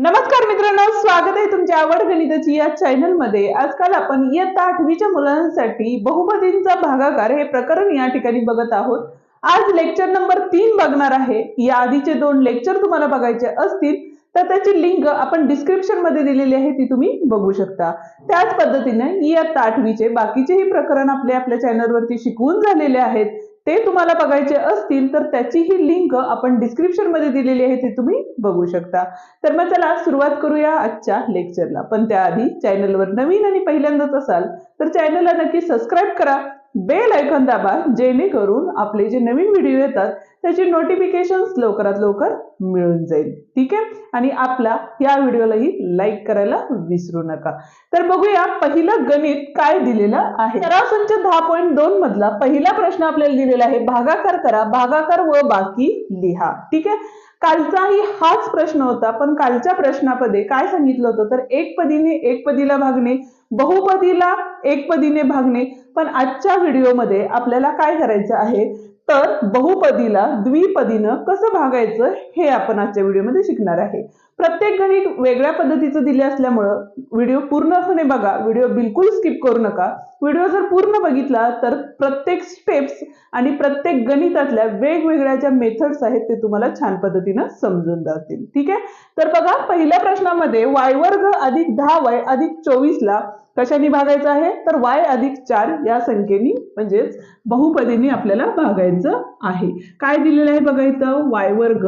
नमस्कार मित्रांनो स्वागत आहे तुमच्या आवड गणिताची या चॅनलमध्ये. आजकाल आपण इयत्ता आठवीच्या मुलांसाठी बहुपदींचा भागाकार हे प्रकरण या ठिकाणी बघत आहोत. आज लेक्चर नंबर तीन बघणार आहे. या आधीचे दोन लेक्चर तुम्हाला बघायचे असतील तर त्याची लिंक आपण डिस्क्रिप्शनमध्ये दिलेली आहे ती तुम्ही बघू शकता. त्याच पद्धतीने इयत्ता आठवीचे बाकीचेही प्रकरण आपले आपल्या चॅनलवरती शिकवून झालेले आहेत. ते तुम्हाला बघायचे असतील तर त्याची ही लिंक आपण डिस्क्रिप्शनमध्ये दिलेली आहे ती तुम्ही बघू शकता. तर मग चला सुरुवात करूया आजच्या लेक्चरला पण त्याआधी चॅनलवर नवीन आणि पहिल्यांदाच असाल तर चॅनलला नक्की सबस्क्राईब करा. बेल ऐकन दाबा जेणेकरून आपले जे नवीन व्हिडिओ येतात त्याची नोटिफिकेशन लवकरात लवकर मिळून जाईल. ठीक आहे? आणि आपला या व्हिडिओलाही लाईक करायला विसरू नका. तर बघूया पहिलं गणित काय दिलेलं आहे. सराव संच दहा पॉईंट दोन मधला पहिला प्रश्न आपल्याला दिलेला आहे. भागाकार करा भागाकार व बाकी लिहा. ठीक आहे? कालचाही हाच प्रश्न होता पण कालच्या प्रश्नामध्ये काय सांगितलं होतं? तर एक पदीने एक पदीला भागणे बहुपदीला एक पदीने भागणे. पण आजच्या व्हिडिओमध्ये आपल्याला काय करायचं आहे? तर बहुपदीला द्विपदीनं कसं भागायचं हे आपण आजच्या व्हिडिओमध्ये शिकणार आहे. प्रत्येक गणित वेगळ्या पद्धतीचं दिले असल्यामुळं व्हिडिओ पूर्णपणे बघा. व्हिडिओ बिलकुल स्किप करू नका. व्हिडिओ जर पूर्ण बघितला तर प्रत्येक स्टेप्स आणि प्रत्येक गणितातल्या वेगवेगळ्या ज्या मेथड्स आहेत ते तुम्हाला छान पद्धतीनं समजून जातील. ठीक आहे? तर बघा पहिल्या प्रश्नामध्ये वाय वर्ग अधिक दहा वाय अधिक चोवीसला कशाने भागायचं आहे? तर वाय अधिक चार या संख्येनी म्हणजेच बहुपदीने आपल्याला भागायचं आहे. काय दिलेलं आहे बघा इथं? वाय वर्ग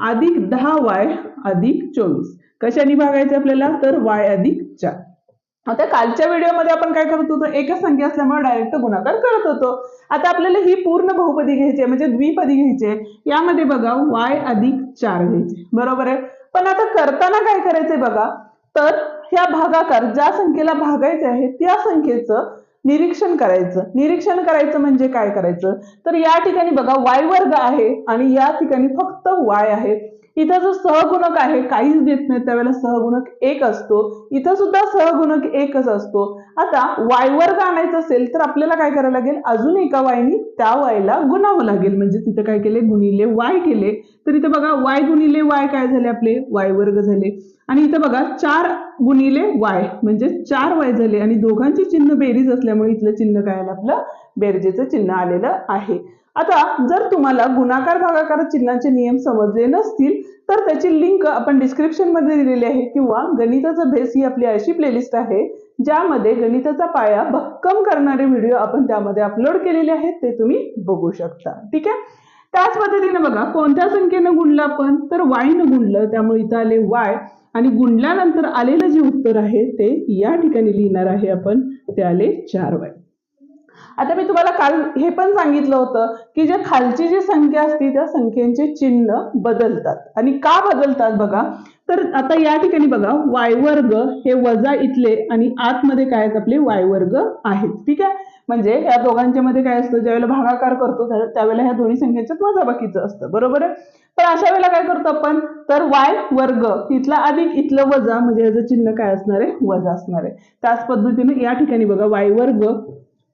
अधिक दहा वाय अधिक चोवीस. कशाने भागायचं आपल्याला? तर वाय अधिक चार. आता कालच्या व्हिडिओमध्ये आपण काय करत होतो? एकच संख्या असल्यामुळे डायरेक्ट गुणाकार करत होतो. आता आपल्याला ही पूर्ण बहुपदी घ्यायची आहे म्हणजे द्विपदी घ्यायची आहे. यामध्ये बघा वाय अधिक चार घ्यायचे. बरोबर आहे? पण आता करताना काय करायचंय बघा? तर ह्या भागाकार ज्या संख्येला भागायचे आहे त्या संख्येचं निरीक्षण करायचं. निरीक्षण करायचं म्हणजे काय करायचं? तर या ठिकाणी बघा वाय वर्ग आहे आणि या ठिकाणी फक्त वाय आहे. इथं जो सहगुणक आहे काहीच देत नाही. त्यावेळेला सहगुणक एक असतो. इथं सुद्धा सहगुणक एकच असतो. आता वाय वर्ग आणायचं असेल तर आपल्याला काय करावं लागेल? अजून एका वायनी त्या वायला गुणावं लागेल. म्हणजे तिथं काय केले? गुणिले वाय केले. तर इथं बघा वाय गुणिले वाय काय झाले आपले? वाय वर्ग झाले. आणि इथं बघा चार गुणिले वाय म्हणजे चार वाय झाले आणि दोघांची चिन्ह बेरीज असल्यामुळे इथलं चिन्ह काय आलं? आपलं बेरजेचं चिन्ह आलेलं आहे. आता जर तुम्हाला गुणाकार भागाकार चिन्हाचे नियम समजले नसतील तर त्याची लिंक आपण डिस्क्रिप्शनमध्ये दिलेली आहे किंवा गणिताचा बेस ही आपली अशी प्लेलिस्ट आहे ज्यामध्ये गणिताचा पाया भक्कम करणारे व्हिडिओ आपण त्यामध्ये अपलोड केलेले आहेत ते तुम्ही बघू शकता. ठीक आहे? त्याच पद्धतीने बघा कोणत्या संख्येनं गुणलं आपण? तर वायनं गुणलं त्यामुळे इथं आले वाय आणि गुणल्यानंतर आलेलं जे उत्तर आहे ते या ठिकाणी लिहिणार आहे आपण ते आले चार वाय आता मी तुम्हाला काल हे पण सांगितलं होतं की जे खालची जी संख्या असते त्या संख्येचे चिन्ह बदलतात. आणि का बदलतात बघा? तर आता या ठिकाणी बघा वाय वर्ग हे वजा इथले आणि आतमध्ये काय आहेत आपले? वाय वर्ग आहेत. ठीक आहे? म्हणजे या दोघांच्या मध्ये काय असतं? ज्यावेळेला भागाकार करतो त्यावेळेला ह्या दोन्ही संख्येच्यात वजाबाकीचं असतं. बरोबर आहे? पण अशा वेळेला काय करतो आपण? तर वाय वर्ग इथला अधिक इथलं वजा म्हणजे याचं चिन्ह काय असणार आहे? वजा असणार आहे. त्याच पद्धतीने या ठिकाणी बघा वाय वर्ग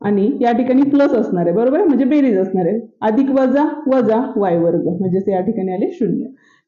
आणि या ठिकाणी प्लस असणार आहे बरोबर आहे? म्हणजे बेरीज असणार आहे. अधिक वजा वजा वाय वर्ग. म्हणजेच या ठिकाणी आले शून्य.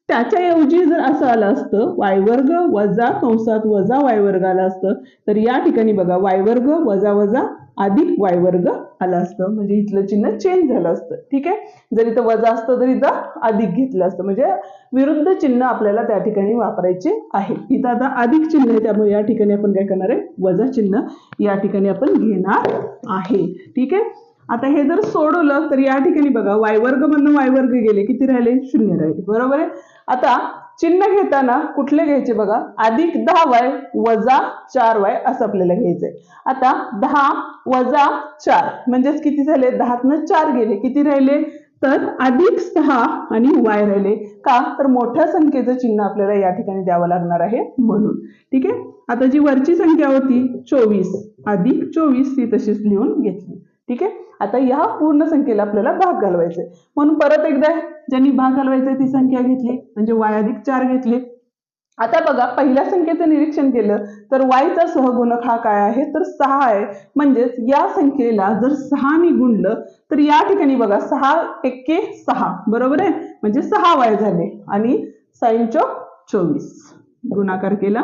त्याच्याऐवजी जर असं आलं असतं वाय वर्ग वजा कंसात वजा वाय वर्ग आलं असतं तर या ठिकाणी बघा वाय वर्ग वजा वजा अधिक वाय वर्ग आला असतं. म्हणजे इथलं चिन्ह चेंज झालं असतं. ठीक आहे? जर इथं वजा असतं तर इथं अधिक घेतलं असतं. म्हणजे विरुद्ध चिन्ह आपल्याला त्या ठिकाणी वापरायचे आहे. इथं आता अधिक चिन्ह आहे त्यामुळे या ठिकाणी आपण काय करणार आहे? वजा चिन्ह या ठिकाणी आपण घेणार आहे. ठीक आहे? आता हे जर सोडवलं तर या ठिकाणी बघा वाय वर्ग मधनं वाय वर्ग गेले किती राहिले? शून्य राहिले. बरोबर आहे? आता चिन्ह घेताना कुठले घ्यायचे बघा? अधिक दहा वाय वजा चार वाय असं आपल्याला घ्यायचंय. आता दहा वजा चार म्हणजेच किती झाले? दहातनं चार गेले. किती राहिले? तर अधिक सहा आणि वाय राहिले. का? तर मोठ्या संख्येचं चिन्ह आपल्याला या ठिकाणी द्यावं लागणार आहे म्हणून. ठीक आहे? आता जी वरची संख्या होती चोवीस. अधिक चोवीस ती तशीच लिहून घेतली. ठीक आहे? आता या पूर्ण संख्येला आपल्याला भाग घालवायचे म्हणून परत एकदा ज्यांनी भाग घालवायचे ती संख्या घेतली म्हणजे वाय अधिक चार घेतली. आता बघा पहिल्या संख्येचं निरीक्षण केलं तर वायचा सहगुणक हा काय आहे? तर सहा आहे. म्हणजेच या संख्येला जर सहाने गुणलं तर या ठिकाणी बघा सहा एक्के सहा बरोबर आहे? म्हणजे सहा वाय झाले. आणि साईन चौक चोवीस. गुणाकार केला.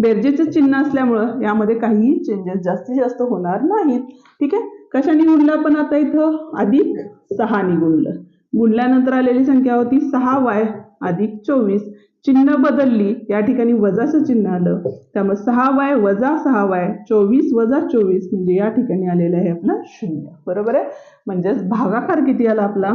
बेरजेचं चिन्ह असल्यामुळं यामध्ये काहीही चेंजेस जास्तीत जास्त होणार नाहीत. ठीक आहे? कशाने गुणलं आपण आता इथं? अधिक सहा गुणलं. गुणल्यानंतर आलेली संख्या होती सहा वाय अधिक चोवीस. चिन्ह बदलली. या ठिकाणी वजाचं चिन्ह आलं. त्यामुळे सहा वाय वजा सहा वाय चोवीस वजा चोवीस म्हणजे या ठिकाणी आलेलं आहे आपलं शून्य. बरोबर आहे? म्हणजेच भागाकार किती आला आपला?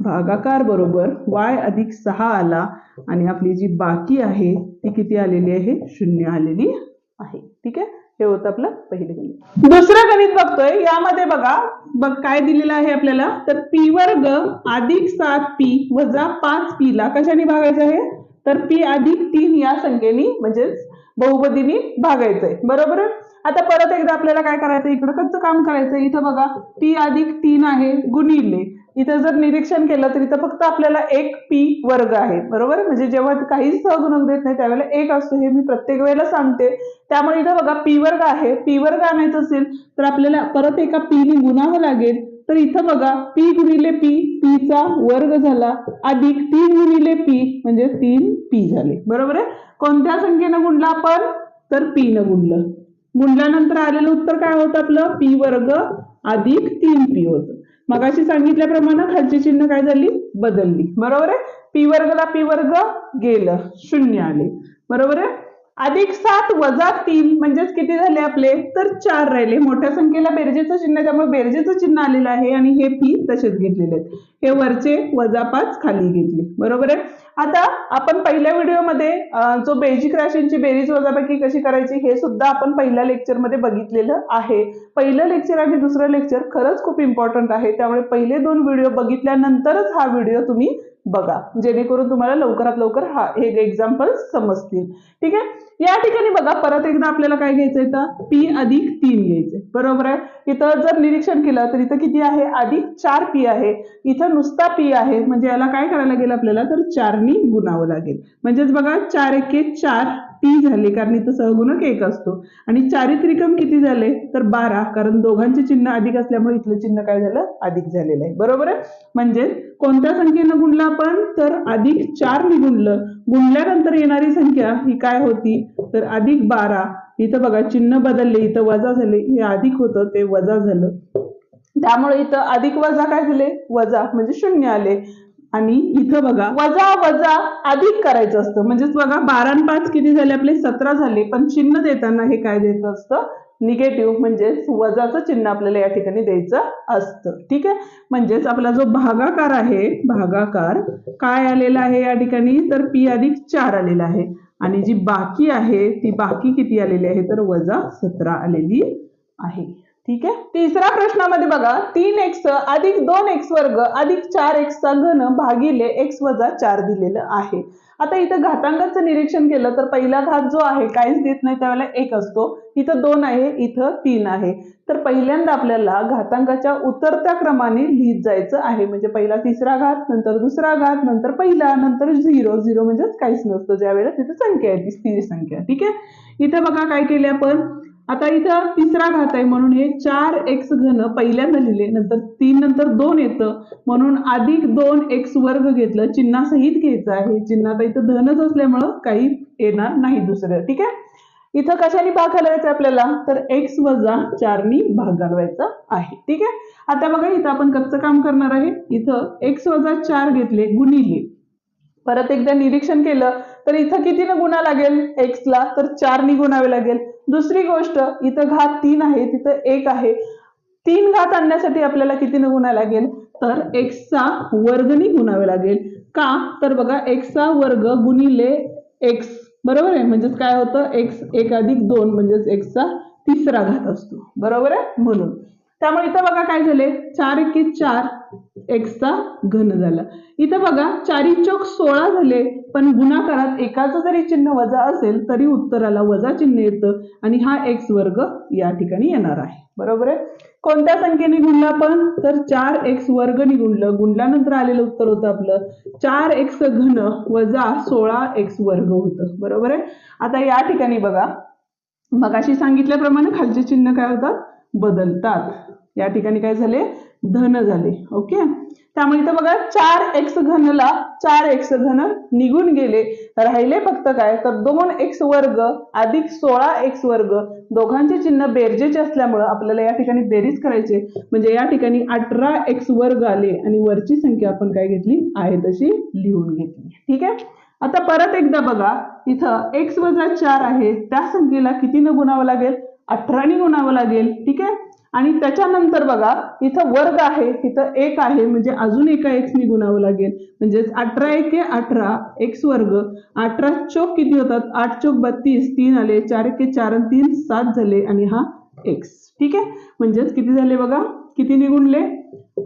भागाकार बरोबर वाय अधिक सहा आला. आणि आपली जी बाकी आहे ती किती आलेली आहे? शून्य आलेली आहे. ठीक आहे? हे होतं आपलं पहिलं गणित. दुसरं गणित बघतोय यामध्ये बघा बघ काय दिलेलं आहे आपल्याला? तर पी वर्ग अधिक सात पी वजा पाच पी ला कशाने भागायचं आहे? तर पी अधिक तीन या संख्येने म्हणजेच बहुपदीने भागायचंय. बरोबर? आता परत एकदा आपल्याला काय करायचं? इकडं कसं काम करायचं? इथं बघा पी अधिक तीन आहे गुणिले. इथं जर निरीक्षण केलं तर इथं फक्त आपल्याला एक पी वर्ग आहे बरोबर? म्हणजे जेव्हा काहीच सहगुणक देत नाही त्यावेळेला एक असतो हे मी प्रत्येक वेळेला सांगते. त्यामुळे इथं बघा पी वर्ग आहे. पी वर्ग आणायचं असेल तर आपल्याला परत एका पीने गुणावं लागेल. तर इथं बघा पी गुणिले पी पीचा वर्ग झाला अधिक तीन गुणिले पी म्हणजे तीन पी झाले. बरोबर आहे? कोणत्या संख्येनं गुणलं आपण? तर पी न गुणलं. गुणल्यानंतर आलेलं उत्तर काय होतं आपलं? पी वर्ग अधिक तीन पी होतं. मगाशी सांगितल्याप्रमाणे खालची चिन्ह काय झाली? बदलली. बरोबर आहे? पी वर्गला पी वर्ग गेलं. शून्य आले. बरोबर आहे? अधिक सात वजा तीन म्हणजेच किती झाले आपले? तर चार राहिले. मोठ्या संख्येला बेरजेचं चिन्ह आहे, त्यामुळे बेरजेचं चिन्ह आलेलं आहे आणि हे पी तसेच घेतलेले आहेत. हे वरचे वजा पाच खाली घेतले. बरोबर आहे? आता आपण पहिल्या व्हिडिओमध्ये जो बेजिक राशींची बेरीज वजाबाकी कशी करायची हे सुद्धा आपण पहिल्या लेक्चरमध्ये बघितलेलं आहे. पहिलं लेक्चर आणि दुसरं लेक्चर खरंच खूप इम्पॉर्टंट आहे. त्यामुळे पहिले दोन व्हिडिओ बघितल्यानंतरच हा व्हिडिओ तुम्ही बघा जेणेकरून तुम्हाला लवकरात लवकर हा हे एक्झाम्पल समजतील. ठीक आहे? या ठिकाणी बघा परत एकदा आपल्याला काय घ्यायचंय तर पी अधिक तीन घ्यायचे बरोबर आहे? इथं जर निरीक्षण केलं तर इथं किती आहे? अधिक चार पी आहे. इथं नुसता पी आहे. म्हणजे याला काय करायला लागेल आपल्याला? तर चारनी गुणावं लागेल. म्हणजेच बघा चार एके चार टी झाले कारण इथं सहगुणक एक असतो. आणि चारित्रिकम किती झाले? तर बारा कारण दोघांचे चिन्ह अधिक असल्यामुळे इथलं चिन्ह काय झालं? अधिक झालेलं आहे. बरोबर आहे? म्हणजे कोणत्या संख्येनं गुणलं आपण? तर अधिक चार ने गुणलं. गुणल्यानंतर येणारी संख्या ही काय होती? तर अधिक बारा. इथं बघा चिन्ह बदलले. इथं वजा झाले. हे अधिक होतं ते वजा झालं. त्यामुळे इथं अधिक वजा काय झाले? वजा म्हणजे शून्य आले. आणि इथं बघा वजा वजा अधिक करायचं असतं. म्हणजेच बघा बारा आणि पाच किती झाले? आपले सतरा झाले. पण चिन्ह देताना हे काय द्यायचं असतं? निगेटिव्ह म्हणजेच वजाचं चिन्ह आपल्याला या ठिकाणी द्यायचं असतं. ठीक आहे? म्हणजेच आपला जो भागाकार आहे भागाकार काय आलेला आहे या ठिकाणी? तर पी अधिक चार आलेला आहे. आणि जी बाकी आहे ती बाकी किती आलेली आहे? तर वजा सतरा आलेली आहे. ठीक आहे? तिसऱ्या प्रश्नामध्ये बघा तीन एक्स अधिक दोन एक्स वर्ग अधिक चार एक्सचा घन भागिले एक्स वजा चार दिलेलं आहे. आता इथं घातांकाचं निरीक्षण केलं तर पहिला घात जो आहे काहीच देत नाही त्यावेळेला एक असतो. इथं दोन आहे इथं तीन आहे. तर पहिल्यांदा आपल्याला घातांकाच्या उतरत्या क्रमाने लिहित जायचं आहे. म्हणजे पहिला तिसरा घात नंतर दुसरा घात नंतर पहिला नंतर झिरो झिरो म्हणजेच काहीच नसतं. ज्या वेळेला तिथं संख्या आहे ती स्थिर संख्या. ठीक आहे? इथं बघा काय केले आपण? आता इथं तिसरा घात आहे म्हणून हे चार एक्स घन पहिल्यांदा लिहिले नंतर तीन नंतर दोन येतं. म्हणून अधिक दोन एक्स वर्ग घेतलं चिन्हासहित घ्यायचं आहे. चिन्हात इथं धनच असल्यामुळं काही येणार नाही दुसरं. ठीक आहे? इथं कशाने भाग घालवायचा आपल्याला? तर एक्स वजा चारनी भाग घालवायचा आहे. ठीक आहे? आता बघा इथं आपण कच्चं काम करणार आहे? इथं एक्स वजा चार घेतले गुणिले परत एकदा निरीक्षण केलं तर इथं कितीनं गुणा लागेल? एक्सला तर चारनी गुणावे लागेल. दुसरी गोष्ट इथं घात तीन आहे तिथं एक आहे. तीन घात आणण्यासाठी आपल्याला किती गुणा लागेल? तर एक्सचा वर्गनी गुणावे लागेल. का? तर बघा एक्सचा वर्ग गुणिले एक्स बरोबर आहे? म्हणजेच काय होतं? एक्स एक अधिक दोन म्हणजेच एक्सचा तिसरा घात असतो. बरोबर आहे? म्हणून. त्यामुळे इथं बघा काय झाले चार एकी चार एक्सचा घन झाला. इथं बघा चारी चौक सोळा झाले पण गुणाकारात एकाचं जरी चिन्ह वजा असेल तरी उत्तराला वजा चिन्ह येतं आणि हा एक्स वर्ग या ठिकाणी येणार आहे. बरोबर आहे? कोणत्या संख्येने गुणलं आपण? तर चार एक्स वर्ग गुणलं. गुणल्यानंतर आलेलं उत्तर होतं आपलं. चार एक्स घन वजा सोळा एक्स वर्ग होतं. बरोबर आहे? आता या ठिकाणी बघा. मगाशी सांगितल्याप्रमाणे खालचे चिन्ह काय होतात? बदलतात. या ठिकाणी काय झाले? धन झाले. ओके त्यामुळे इथं बघा चार एक्स घनला चार एक्स घन निघून गेले. राहिले फक्त काय? तर दोन एक्स वर्ग अधिक सोळा एक्स वर्ग. दोघांचे चिन्ह बेरजेचे असल्यामुळं आपल्याला या ठिकाणी बेरीज करायचे म्हणजे या ठिकाणी अठरा एक्स वर्ग आले आणि वरची संख्या आपण काय घेतली? आहे तशी लिहून घेतली. ठीक आहे? आता परत एकदा बघा इथं एक्स वजा चार आहे. त्या संख्येला कितीनं गुणावं लागेल? अठराने गुणावं लागेल. ठीक आहे? आणि त्याच्यानंतर बघा इथं वर्ग आहे इथं एक आहे म्हणजे अजून एका एक्सनी गुणावं लागेल. म्हणजेच अठरा एके अठरा एक्स वर्ग अठरा चोक किती होतात? आठ चोक बत्तीस तीन आले चार एके चार तीन सात झाले आणि हा एक्स ठीक आहे? म्हणजेच किती झाले बघा? किती निगुणले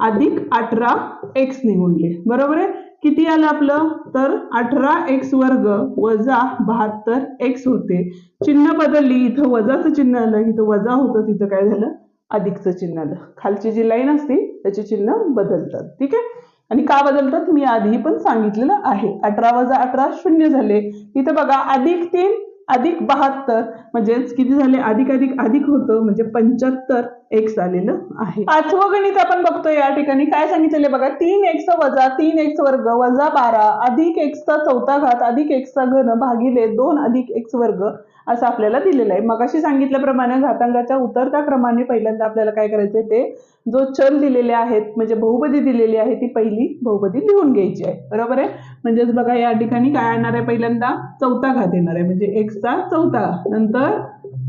अधिक अठरा एक्स निगुणले बरोबर आहे? किती आलं आपलं? तर अठरा एक्स वर्ग वजा बहात्तर एक्स होते. चिन्ह बदलली इथं वजाचं चिन्ह आलं इथं वजा होतं तिथं काय झालं? अधिकचं चिन्ह आलं. खालची जी लाईन असते त्याचे चिन्ह बदलतात. ठीक आहे? आणि का बदलतात? मी आधी पण सांगितलेलं आहे. अठरा वजा अठरा शून्य झाले. इथं बघा अधिक तीन अधिक बहात्तर. म्हणजेच किती झाले? अधिक अधिक अधिक होतं. म्हणजे पंच्याहत्तर एक्स आलेलं आहे. पाचवं गणित आपण बघतो या ठिकाणी. काय सांगितलेलं बघा? तीन एक्स वजा तीन एक्स वर्ग वजा बारा. अधिक एक्सचा चौथा घात अधिक एक्सचा घन भागिले दोन अधिक एक्स वर्ग असं आपल्याला दिलेलं आहे. मगाशी सांगितल्याप्रमाणे घातांकाच्या उतरत्या क्रमाने पहिल्यांदा आपल्याला काय करायचंय ते जो चल दिलेले आहेत म्हणजे बहुपदी दिलेली आहे ती पहिली बहुपदी लिहून घ्यायची आहे. बरोबर आहे? म्हणजेच बघा या ठिकाणी काय येणार आहे? पहिल्यांदा चौथा घात येणार आहे. म्हणजे एक्सचा चौथा नंतर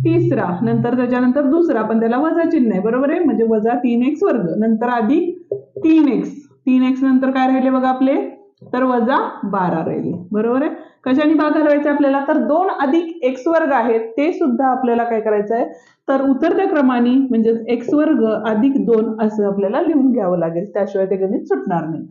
तिसरा नंतर त्याच्यानंतर दुसरा पण त्याला वजा चिन्ह आहे. बरोबर आहे? म्हणजे वजा तीन एक्स वर्ग नंतर अधिक तीन एक्स. तीन एक्स नंतर काय राहिले बघा आपले? तर वजा बारा राहिले. बरोबर आहे? कशाने भाग घालवायचे आपल्याला? तर दोन अधिक एक्स वर्ग आहेत ते सुद्धा आपल्याला काय करायचं आहे? तर उतरत्या क्रमाने म्हणजेच एक्स वर्ग अधिक दोन असं आपल्याला लिहून घ्यावं लागेल. त्याशिवाय ते गणित सुटणार नाही.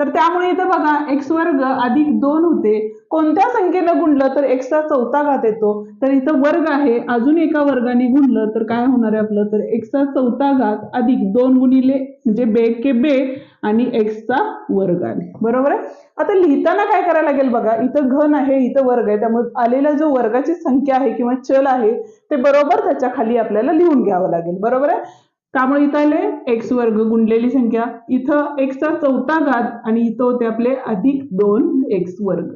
तर त्यामुळे इथं बघा एक्स वर्ग अधिक दोन होते. कोणत्या संख्येनं गुणलं तर एक्सचा चौथा घात येतो? तर इथं वर्ग आहे अजून एका वर्गाने गुणलं तर काय होणार आहे आपलं? तर एक्सचा चौथा घात अधिक दोन गुणिले म्हणजे बे के बे आणि एक्सचा वर्ग आले बरोबर आहे? आता लिहिताना काय करायला लागेल बघा इथं घन आहे इथं वर्ग आहे. त्यामुळे आलेला जो वर्गाची संख्या आहे किंवा चल आहे ते बरोबर त्याच्याखाली आपल्याला लिहून घ्यावं लागेल. बरोबर आहे? त्यामुळे इथं आले एक्स वर्ग गुंडलेली संख्या. इथं एक्सचा चौथा घात आणि इथं होते आपले अधिक दोन एक्स वर्ग.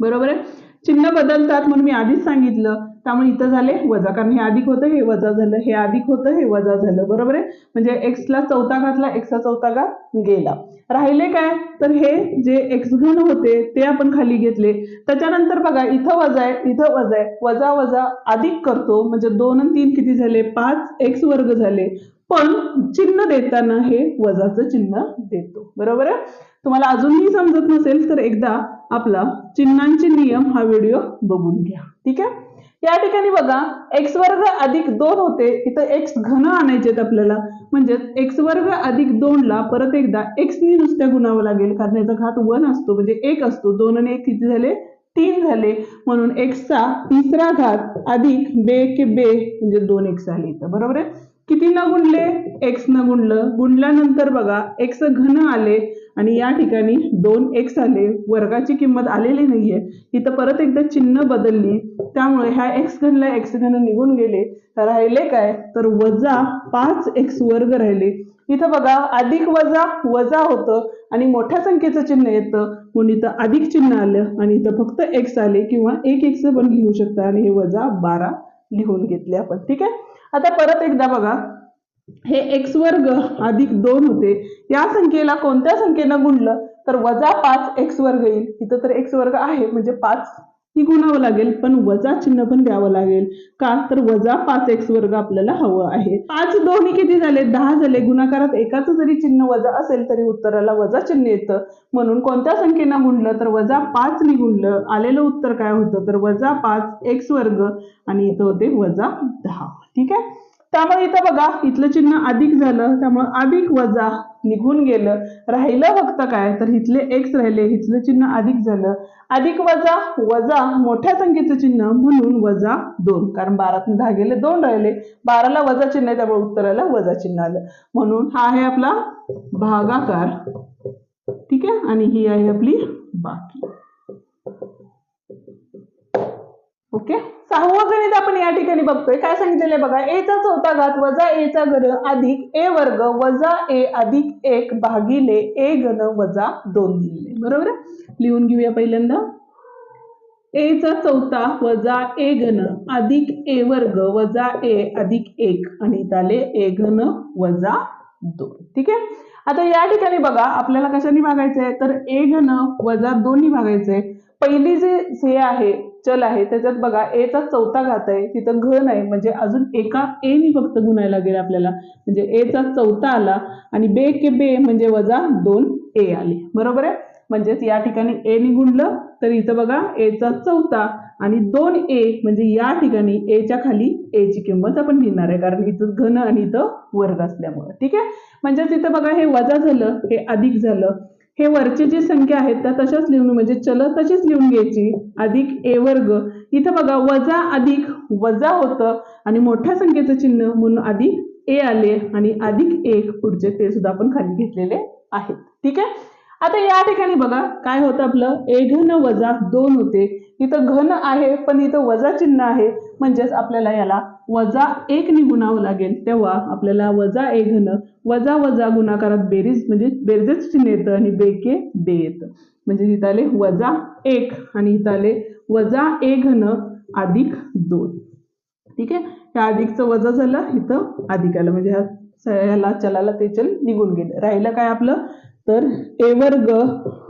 बरोबर आहे? चिन्ह बदलतात म्हणून मी आधीच सांगितलं. त्यामुळे इथं झाले वजा. कारण हे अधिक होतं हे वजा झालं हे अधिक होतं हे वजा झालं. बरोबर आहे? म्हणजे एक्सला चौथा घातला एक्सचा चौथा घात गेला. राहिले काय? तर हे जे एक्स घन होते ते आपण खाली घेतले. त्याच्यानंतर बघा इथं वजा आहे इथं वजा आहे. वजा वजा अधिक करतो. म्हणजे दोन आणि तीन किती झाले? पाच. एक्स वर्ग झाले. पण चिन्ह देताना हे वजाचं चिन्ह देतो. बरोबर आहे? तुम्हाला अजूनही समजत नसेल तर एकदा आपला चिन्हांचे नियम हा व्हिडिओ बघून घ्या. ठीक आहे? या ठिकाणी बघा एक्स वर्ग अधिक दोन होते. इथं एक्स घन आणायचे आहेत आपल्याला. म्हणजेच एक्स वर्ग अधिक दोनला परत एकदा एक्सनी नुसत्या गुणावं लागेल. कारण याचा घात वन असतो म्हणजे एक असतो. दोन आणि एक किती झाले? तीन झाले. म्हणून एक्सचा तिसरा घात अधिक बे के बे म्हणजे दोन एक्स आले इथं. बरोबर आहे? किती न गुणले एक्स न गुणलं गुणल्यानंतर बघा एक्स घन आले आणि या ठिकाणी दोन एक्स आले. वर्गाची किंमत आलेली नाहीये. इथं परत एकदा चिन्ह बदलली. त्यामुळे ह्या एक्स घनला एक्स घन निघून गेले. राहिले काय? तर वजा पाच एक्स वर्ग राहिले. इथं बघा अधिक वजा वजा होतं आणि मोठ्या संख्येचं चिन्ह येतं. म्हणून इथं अधिक चिन्ह आलं आणि इथं फक्त एक्स आले किंवा एक एक्स पण लिहू शकता आणि हे वजा बारा लिहून घेतले आपण. ठीक आहे? आता परत एकदा बघा. हे एक्स वर्ग अधिक दोन होते. या संख्येला कोणत्या संख्येनं गुणलं? तर वजा पाच एक्स वर्ग येईल. इथं तर एक्स वर्ग आहे म्हणजे पाच ही गुणावं लागेल. पण वजा चिन्ह पण द्यावं लागेल. का? तर वजा पाच एक्स वर्ग आपल्याला हवं आहे. पाच दोन्ही किती झाले? दहा झाले. गुणाकारात एकाच जरी चिन्ह वजा असेल तरी उत्तराला वजा चिन्ह येतं. म्हणून कोणत्या संख्येनं गुणलं? तर वजा पाच नि गुणलं आलेलं उत्तर काय होतं? तर वजा पाच एक्स वर्ग. आणि इथं होते वजा दहा. ठीक आहे? त्यामुळे इथं बघा इथलं चिन्ह अधिक झालं. त्यामुळे अधिक वजा निघून गेलं. राहिलं फक्त काय? तर इथले एक्स राहिले. इथलं चिन्ह अधिक झालं. अधिक वजा वजा मोठ्या संख्येचं चिन्ह म्हणून वजा दोन. कारण बारातून दहा गेले दोन राहिले. बाराला वजा चिन्ह आहे त्यामुळे उत्तराला वजा चिन्ह आलं. म्हणून हा आहे आपला भागाकार. ठीक आहे? आणि ही आहे आपली बाकी. ओके? सहावं गणित आपण या ठिकाणी बघतोय. काय सांगितलेलं आहे बघा? ए चा चौथा घात वजा ए चा घन अधिक ए वर्ग वजा ए अधिक एक भागिले ए घन वजा दोन दिलेले बरोबर लिहून घेऊया पहिल्यांदा. ए चा चौथा वजा ए घन अधिक ए वर्ग वजा ए अधिक एक. आणि इथं आले ए घन वजा दोन. ठीक आहे? आता या ठिकाणी बघा आपल्याला कशाने भागायचंय? तर ए घन वजा दोन्ही भागायचंय. पहिली जे हे आहे चल आहे त्याच्यात बघा ए चा चौथा घात आहे तिथं घन आहे म्हणजे अजून एका ए नी फक्त गुणायला लागेल आपल्याला. म्हणजे ए चा चौथा आला आणि बे के बे म्हणजे वजा दोन ए आले. बरोबर आहे? म्हणजेच या ठिकाणी ए नी गुणलं तर इथं बघा ए चा चौथा आणि दोन ए म्हणजे या ठिकाणी ए च्या खाली ए ची किंमत आपण लिहिणार आहे कारण इथं घन आणि इथं वर्ग असल्यामुळे. ठीक आहे? म्हणजेच इथं बघा हे वजा झालं हे अधिक झालं हे वरची जी संख्या आहेत त्या तशाच लिहून म्हणजे चल तशीच लिहून घ्यायची. अधिक ए वर्ग. इथं बघा वजा अधिक वजा होतं आणि मोठ्या संख्येचं चिन्ह म्हणून अधिक ए आले आणि अधिक एक पुढचे ते सुद्धा आपण खाली घेतलेले आहेत. ठीक आहे? आता या ठिकाणी बघा काय होतं आपलं? ए घन वजा दोन होते. इथं घन आहे पण इथं वजा चिन्ह आहे. म्हणजेच आपल्याला याला वजा एक निगुणावं लागेल तेव्हा आपल्याला वजा ए घन वजा वजा गुणाकारात बेरीज म्हणजे बेरजेच चिन्ह येतं आणि बेके बे येतं म्हणजे इथं आले वजा एक आणि इथं आले वजा ए घन अधिक दोन. ठीक आहे? ह्या अधिकचं वजा झालं इथं अधिक आलं. म्हणजे ह्या स- ह्याला चलाला ते चल निघून गेलं. राहिलं काय आपलं? तर ए वर्ग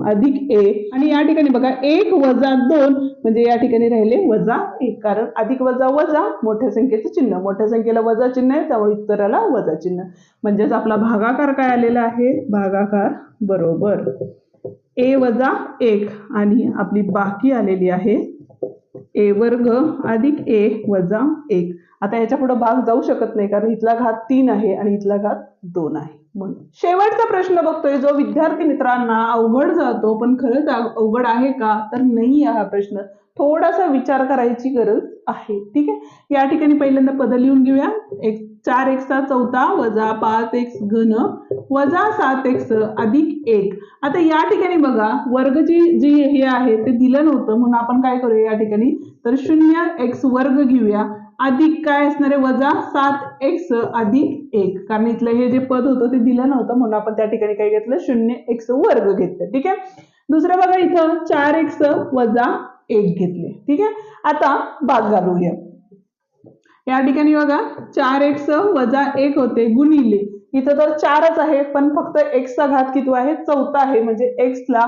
अधिक ए. आणि या ठिकाणी बघा एक वजा दोन म्हणजे या ठिकाणी राहिले वजा एक. कारण अधिक वजा वजा मोठ्या संख्येचं चिन्ह. मोठ्या संख्येला वजा चिन्ह आहे त्यामुळे उत्तराला वजा चिन्ह. म्हणजेच आपला भागाकार काय आलेला आहे? भागाकार बरोबर. ए वजा एक. आणि आपली बाकी आलेली आहे ए वर्ग अधिक ए वजा एक. आता याच्यापुढे भाग जाऊ शकत नाही कारण इथला घात तीन आहे आणि इथला घात दोन आहे. म्हणून शेवटचा प्रश्न बघतोय जो विद्यार्थी मित्रांना अवघड जातो पण खरंच अवघड आहे का? तर नाही हा प्रश्न. थोडासा विचार करायची गरज आहे. ठीक आहे? या ठिकाणी पहिल्यांदा पद लिहून घेऊया. एक चार एक्सचा चौथा वजा पाच एक्स घन वजा सात एक्स अधिक एक. आता या ठिकाणी बघा वर्गची जी हे आहे ते दिलं नव्हतं म्हणून आपण काय करूया या ठिकाणी? तर शून्य एक्स वर्ग घेऊया. अधिक काय असणार? आहे वजा सात एक्स अधिक एक. कारण इथलं हे जे पद होतं ते दिलं नव्हतं म्हणून आपण त्या ठिकाणी काय घेतलं? शून्य एक्स वर्ग घेतलं. ठीक आहे? दुसरं बघा इथं चार एक्स वजा एक घेतले. ठीक आहे? आता भाग घालूया. या ठिकाणी बघा चार एक्स वजा एक होते गुणिले. इथं तर चारच आहे पण फक्त एक्सचा घात किती आहे? चौथा आहे. म्हणजे एक्सला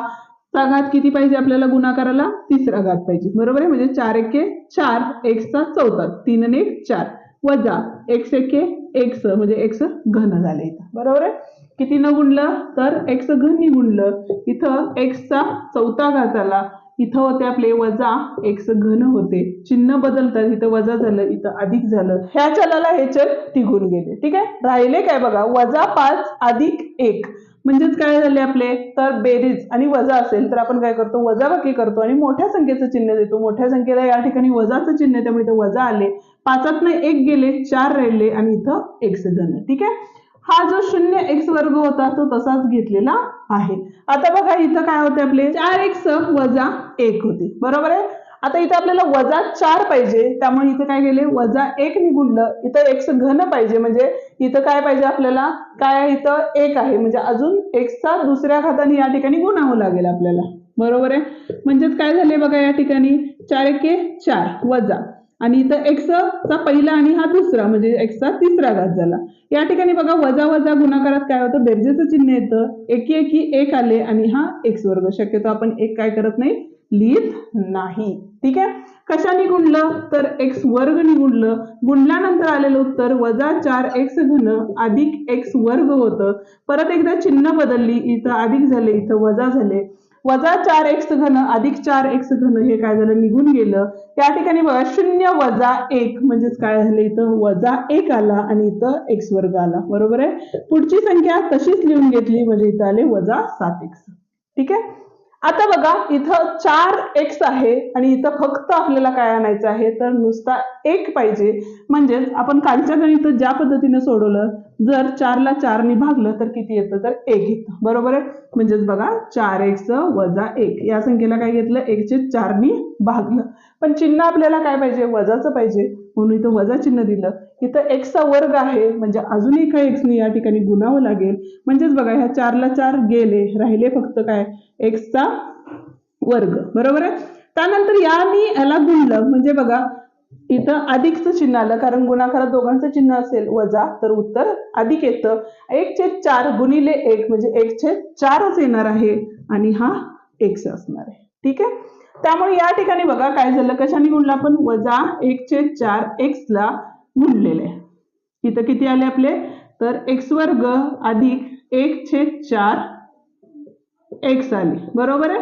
चा घात किती पाहिजे आपल्याला गुणाकाराला? तिसरा घात पाहिजे. बरोबर आहे? म्हणजे चार एके चार एक्सचा चौथा. तीन आणि एक चार. वजा एक्स एके एक्स म्हणजे एक्स घन झाले इथं. बरोबर आहे? किती न गुणलं? तर एक्स घन गुणलं. इथं एक्सचा चौथा घात आला इथं होते आपले वजा एक्स घन होते. चिन्ह बदलतात इथं वजा झालं इथं अधिक झालं. ह्या चलाला हे चल तिघून गेले. ठीक आहे? राहिले काय बघा? वजा पाच अधिक एक. म्हणजेच काय झाले आपले? तर बेरीज. आणि वजा असेल तर आपण काय करतो? वजाबाकी करतो. आणि मोठ्या संख्येचं चिन्ह देतो. मोठ्या संख्येला या ठिकाणी वजाचं चिन्ह त्यामुळे इथं वजा आले. पाचातनं एक गेले चार राहिले आणि इथं एक्स घन. ठीक आहे? हा जो शून्य एक्स वर्ग होता तो तसाच घेतलेला आहे. आता बघा इथं काय होते आपले? चार एक्स वजा एक होते. बरोबर आहे? आता इथं आपल्याला वजा चार पाहिजे त्यामुळे इथं काय गेले वजा एक निघुणलं इथं एक्स घन पाहिजे म्हणजे इथं काय पाहिजे आपल्याला? काय इथं एक आहे. म्हणजे अजून एक्सचा दुसऱ्या खात्याने या ठिकाणी गुणावं लागेल आपल्याला. बरोबर आहे? म्हणजेच काय झाले बघा या ठिकाणी? चार एके चार. वजा. आणि इथं एक्सचा पहिला आणि हा दुसरा म्हणजे एक्सचा तिसरा घात झाला. या ठिकाणी बघा वजा वजा गुणाकारात काय होतं? बेरजेचं चिन्ह येतं. एकी एकी एक आले आणि हा एक्स वर्ग. शक्यतो आपण एक काय करत नाही? लिहित नाही. ठीक आहे? कशाने गुणलं तर एक्स वर्ग निगुणलं गुणल्यानंतर आलेलं उत्तर वजा चार एक्स घन अधिक एक्स वर्ग होतं. परत एकदा चिन्ह बदलली. इथं अधिक झाले इथं वजा झाले. वजा चार एक्स घन अधिक चार एक्स घन हे काय झालं? निघून गेलं. त्या ठिकाणी बघा शून्य वजा एक म्हणजेच काय झालं इथं? वजा एक आला आणि इथं एक्स वर्ग आला. बरोबर आहे? पुढची संख्या तशीच लिहून घेतली म्हणजे इथं आले वजा सात एक्स. ठीक आहे? आता बघा इथं चार एक्स आहे आणि इथं फक्त आपल्याला काय आणायचं आहे? तर नुसता एक पाहिजे. म्हणजेच आपण कालच्या गणित ज्या पद्धतीने सोडवलं जर चारला चारनी भागलं तर किती येतं? तर एक येतं. बरोबर आहे? म्हणजेच बघा चार एक्स वजा एक. या संख्येला काय घेतलं? एकशे चारनी भागलं पण चिन्ह आपल्याला काय पाहिजे? वजाचं पाहिजे. म्हणून इथं वजा चिन्ह दिलं. इथं एक्सचा वर्ग आहे म्हणजे अजून एका एक्सने या ठिकाणी गुणावं लागेल. म्हणजेच बघा ह्या चारला चार गेले राहिले फक्त काय? एक्सचा वर्ग. बरोबर आहे? त्यानंतर यानी याला गुणलं. म्हणजे बघा इथं अधिकचं चिन्ह आलं कारण गुणाकारात दोघांचं चिन्ह असेल वजा तर उत्तर अधिक येतं. एक छेद चार गुणिले एक म्हणजे एक छेद चारच येणार आहे आणि हा एक्स असणार आहे. ठीक आहे? त्यामुळे या ठिकाणी बघा काय झालं कशाने गुणलं आपण? वजा एक छेद चार एक्सला गुणलेले इथं किती आले आपले? तर एक्स वर्ग अधिक एक छेद चार एक्स आली. बरोबर आहे?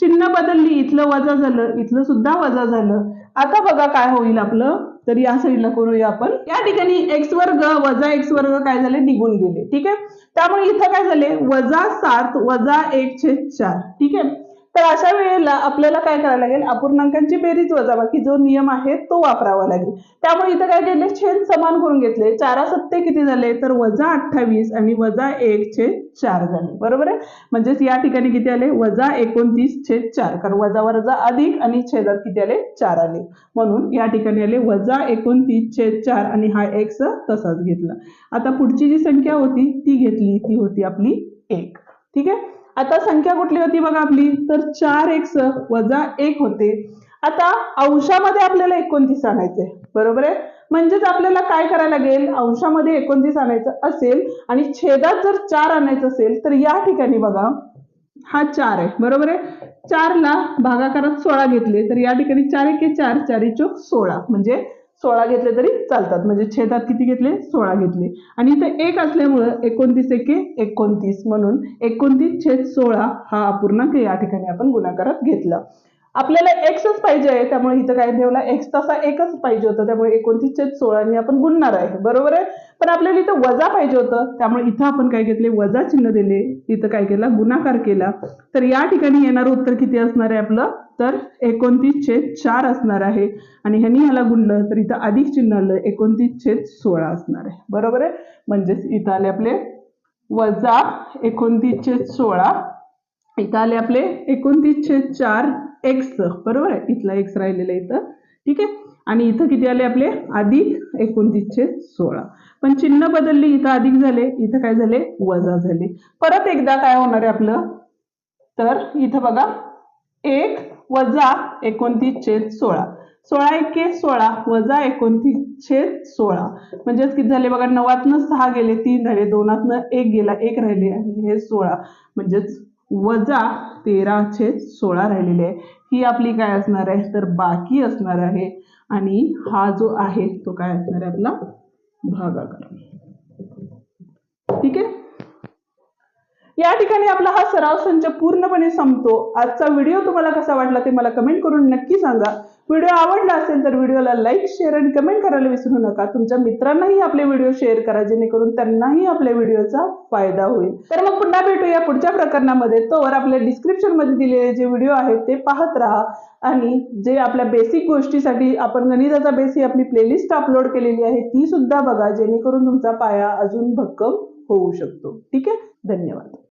चिन्ह बदलली इथलं वजा झालं इथलं सुद्धा वजा झालं. आता बघा काय होईल आपलं. तर या साईडला करूया आपण. या ठिकाणी एक्स वर्ग वजा एक्स वर्ग काय झाले? निघून गेले. ठीक आहे? त्यामुळे इथं काय झाले? वजा सात वजा एक छेद चार. ठीक आहे? तर अशा वेळेला आपल्याला काय करायला लागेल? अपूर्णांकांची बेरीज वजाबाकी जो नियम आहे तो वापरावा लागेल. त्यामुळे इथं काय केले छेद समान करून घेतले. चारा सत्ते किती झाले? तर वजा अठ्ठावीस आणि वजा एक छेद चार झाले. बरोबर आहे? म्हणजेच या ठिकाणी किती आले? वजा एकोणतीस छेद चार. कारण वजा वजा अधिक आणि छेदात किती आले? चार आले. म्हणून या ठिकाणी आले वजा एकोणतीस छेद चार आणि हा एक्स तसाच घेतला. आता पुढची जी संख्या होती ती घेतली ती होती आपली एक. ठीक आहे? आता संख्या कुठली होती बघा आपली? तर चार एक्स वजा एक होते. आता अंशामध्ये आपल्याला एकोणतीस आणायचंय. बरोबर आहे? म्हणजेच आपल्याला काय करायला लागेल? अंशामध्ये एकोणतीस आणायचं असेल आणि छेदात जर चार आणायचं असेल तर या ठिकाणी बघा हा चार आहे. बरोबर आहे? चारला भागाकारात सोळा घेतले तर या ठिकाणी चार एके चार चारी चोक सोळा. म्हणजे सोळा घेतले तरी चालतात. म्हणजे छेदात किती घेतले? सोळा घेतले. आणि इथं एक असल्यामुळं एकोणतीस एके एकोणतीस म्हणून एकोणतीस छेद सोळा हा अपूर्णांक या ठिकाणी आपण गुणाकारात घेतला. आपल्याला एक्सच पाहिजे आहे त्यामुळे इथं काय ठेवला? एक्स तसा एकच पाहिजे होतं. त्यामुळे एकोणतीस छेद सोळाने आपण गुणणार आहे. बरोबर आहे? पण आपल्याला इथं वजा पाहिजे होतं. त्यामुळे इथं आपण काय घेतले? वजा चिन्ह दिले. इथं काय केला? गुणाकार केला. तर या ठिकाणी येणारं उत्तर किती असणार आहे आपलं? तर एकोणतीस छेद चार असणार आहे. आणि ह्यांनी ह्याला गुणलं तर इथं अधिक चिन्ह आलं एकोणतीस छेद सोळा असणार आहे. बरोबर आहे? म्हणजेच इथं आले आपले वजा एकोणतीस छेद सोळा इथं आले आपले एकोणतीस छेद चार एक्स बरोबर आहे? इथला एक्स राहिलेला इथं. ठीक आहे? आणि इथं किती आले आपले? अधिक एकोणतीस छेद सोळा. पण चिन्ह बदलली इथं अधिक झाले इथं काय झाले? वजा झाले. परत एकदा काय होणार आहे आपलं? तर इथं बघा एक वजा एकोणतीस छेद सोळा. सोळा एके सोळा वजा एकोणतीस छेद सोळा. म्हणजेच किती झाले बघा नवातनं सहा गेले तीन झाले दोनातनं एक गेला एक राहिले आणि हे सोळा. म्हणजेच वजा तेरा छेद सोळा राहिलेले आहे. ही आपली काय असणार आहे? तर बाकी असणार आहे. आणि हा जो आहे तो काय असणार आहे आपला? भागाकार. ठीक आहे? या ठिकाणी आपला हा सराव संच पूर्णपणे संपतो. आजचा व्हिडिओ तुम्हाला कसा वाटला ते मला कमेंट करून नक्की सांगा. व्हिडिओ आवडला असेल तर व्हिडिओला लाईक शेअर आणि कमेंट करायला विसरू नका. तुमच्या मित्रांनाही आपले व्हिडिओ शेअर करा जेणेकरून त्यांनाही आपल्या व्हिडिओचा फायदा होईल. तर मग पुन्हा भेटूया पुढच्या प्रकरणामध्ये. तोवर आपल्या डिस्क्रिप्शनमध्ये दिलेले जे व्हिडिओ आहेत ते पाहत राहा. आणि जे आपल्या बेसिक गोष्टीसाठी आपण गणिताचा बेस ही आपली प्लेलिस्ट अपलोड केलेली आहे ती सुद्धा बघा जेणेकरून तुमचा पाया अजून भक्कम होऊ शकतो. ठीक आहे? धन्यवाद.